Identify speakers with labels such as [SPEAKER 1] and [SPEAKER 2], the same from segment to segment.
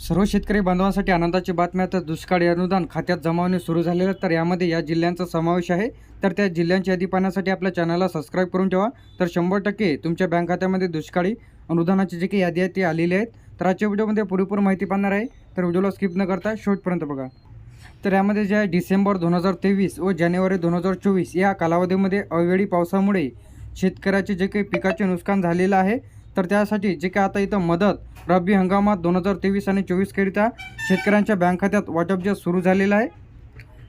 [SPEAKER 1] सर्व शेतकरी बांधवांसाठी आनंदाची बातमी आता तर दुष्काळी अनुदान खात्यात जमा होणे सुरू झालेलं तर यामध्ये या जिल्ह्यांचा समावेश आहे. तर त्या जिल्ह्यांची यादी पाहण्यासाठी आपल्या चॅनलला सबस्क्राईब करून ठेवा. तर शंभर टक्के तुमच्या बँक खात्यामध्ये दुष्काळी अनुदानाची जी काही यादी आहे ती आलेली आहेत तर आजच्या व्हिडिओमध्ये पुरेपूर माहिती पाहणार आहे. तर व्हिडिओला स्किप न करता शेवटपर्यंत बघा. तर यामध्ये जे आहे डिसेंबर दोन हजार तेवीस व जानेवारी दोन हजार चोवीस या कालावधीमध्ये अवेळी पावसामुळे शेतकऱ्याचे जे काही पिकाचे नुकसान झालेलं आहे तर त्यासाठी जे काय आता इथं मदत रब्बी हंगामात दोन हजार तेवीस आणि चोवीसकरिता शेतकऱ्यांच्या बँक खात्यात वाटप जे सुरू झालेलं आहे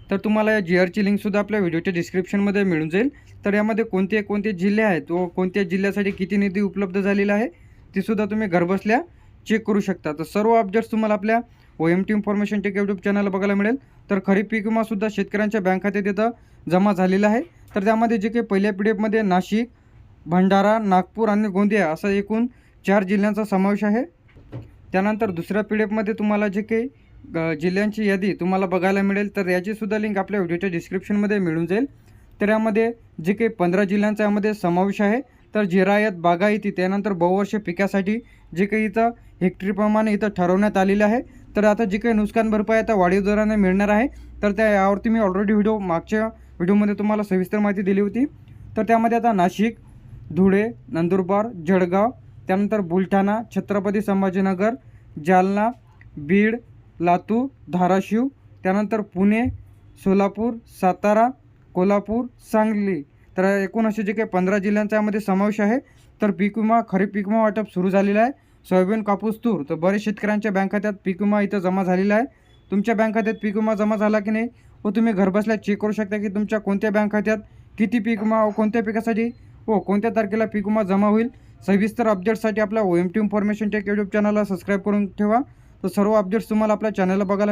[SPEAKER 1] तर तुम्हाला या जी आरची लिंकसुद्धा आपल्या व्हिडिओच्या डिस्क्रिप्शनमध्ये मिळून जाईल. तर यामध्ये कोणते कोणते जिल्हे आहेत व कोणत्या जिल्ह्यासाठी किती निधी उपलब्ध झालेला आहे तीसुद्धा तुम्ही घरबसल्या चेक करू शकता. तर सर्व अपडेट्स तुम्हाला आपल्या O M T information tech YouTube चॅनलला बघायला मिळेल. तर खरीप पीक विमासुद्धा शेतकऱ्यांच्या बँक खात्यात इथं जमा झालेला आहे. तर त्यामध्ये जे काही पहिल्या पी डी एफमध्ये नाशिक भंडारा नागपूर आणि गोंदिया असा एकूण चार जिल्ह्यांचा समावेश आहे. त्यानंतर दुसऱ्या पी डी एफमध्ये तुम्हाला जे काही जिल्ह्यांची यादी तुम्हाला बघायला मिळेल तर याचीसुद्धा लिंक आपल्या व्हिडिओच्या डिस्क्रिप्शनमध्ये मिळून जाईल. तर यामध्ये जे काही पंधरा जिल्ह्यांचा यामध्ये समावेश आहे तर जिरायत बागायती त्यानंतर बहुवर्ष पिकासाठी जे काही इथं हेक्टरीप्रमाणे इथं ठरवण्यात आलेलं आहे. तर आता जे काही नुकसान भरपाई आता वाढीव दराने मिळणार आहे तर त्या यावरती मी ऑलरेडी व्हिडिओ मागच्या व्हिडिओमध्ये तुम्हाला सविस्तर माहिती दिली होती. तर त्यामध्ये आता नाशिक धुळे नंदुरबार जळगाव त्यानंतर बुलढाणा छत्रपती संभाजीनगर जालना बीड लातूर धाराशिव त्यानंतर पुणे सोलापूर सातारा कोल्हापूर सांगली. तर एकूण असे जे काही पंधरा जिल्ह्यांचा यामध्ये समावेश आहे तर पीक विमा खरीप पीक विमा वाटप सुरू झालेलं आहे. सोयाबीन कापूस तूर. तर बरेच शेतकऱ्यांच्या बँक खात्यात पीक विमा इथं जमा झालेला आहे. तुमच्या बँक खात्यात पीक विमा जमा झाला की नाही व तुम्ही घरबसल्या चेक करू शकता की तुमच्या कोणत्या बँक खात्यात किती पीक विमा व कोणत्या पिकासाठी व कोणत्या तारखेला पीक विमा जमा होईल? सविस्तर अपडेट्ससाठी आपल्या O M T information tech YouTube चॅनलला सबस्क्राईब करून ठेवा. तर सर्व अपडेट्स तुम्हाला आपल्या चॅनलला बघायला